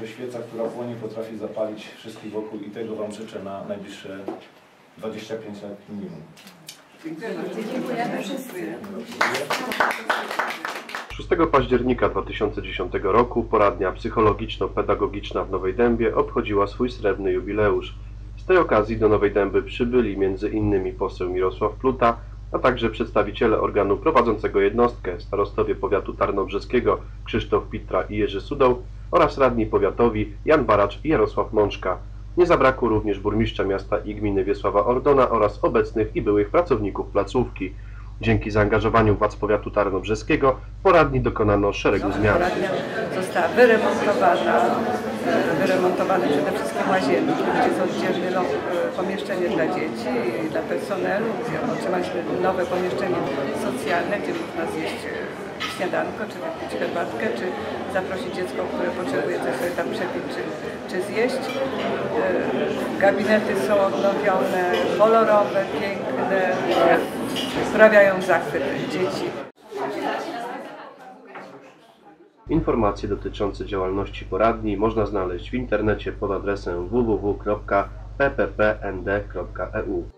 że świeca, która płonie, potrafi zapalić wszystkich wokół i tego Wam życzę na najbliższe 25 lat minimum. Dziękujemy wszyscy. 6 października 2010 roku poradnia psychologiczno-pedagogiczna w Nowej Dębie obchodziła swój srebrny jubileusz. Z tej okazji do Nowej Dęby przybyli m.in. poseł Mirosław Pluta, a także przedstawiciele organu prowadzącego jednostkę, starostowie powiatu tarnobrzeskiego Krzysztof Pitra i Jerzy Sudoł oraz radni powiatowi Jan Baracz i Jarosław Mączka. Nie zabrakło również burmistrza miasta i gminy Wiesława Ordona oraz obecnych i byłych pracowników placówki. Dzięki zaangażowaniu władz powiatu tarnobrzeskiego poradni dokonano szeregu zmian. Poradnia została wyremontowana, e, wyremontowane przede wszystkim łazienki, gdzie jest oddzielne no, pomieszczenie dla dzieci i dla personelu, gdzie otrzymaliśmy nowe pomieszczenie socjalne, gdzie można zjeść e, śniadanko, czy wypić herbatkę, czy zaprosić dziecko, które potrzebuje coś sobie tam przepić, czy, czy zjeść. E, Gabinety są odnowione, kolorowe, piękne, sprawiają zachwyt dzieci. Informacje dotyczące działalności poradni można znaleźć w internecie pod adresem www.pppnd.eu.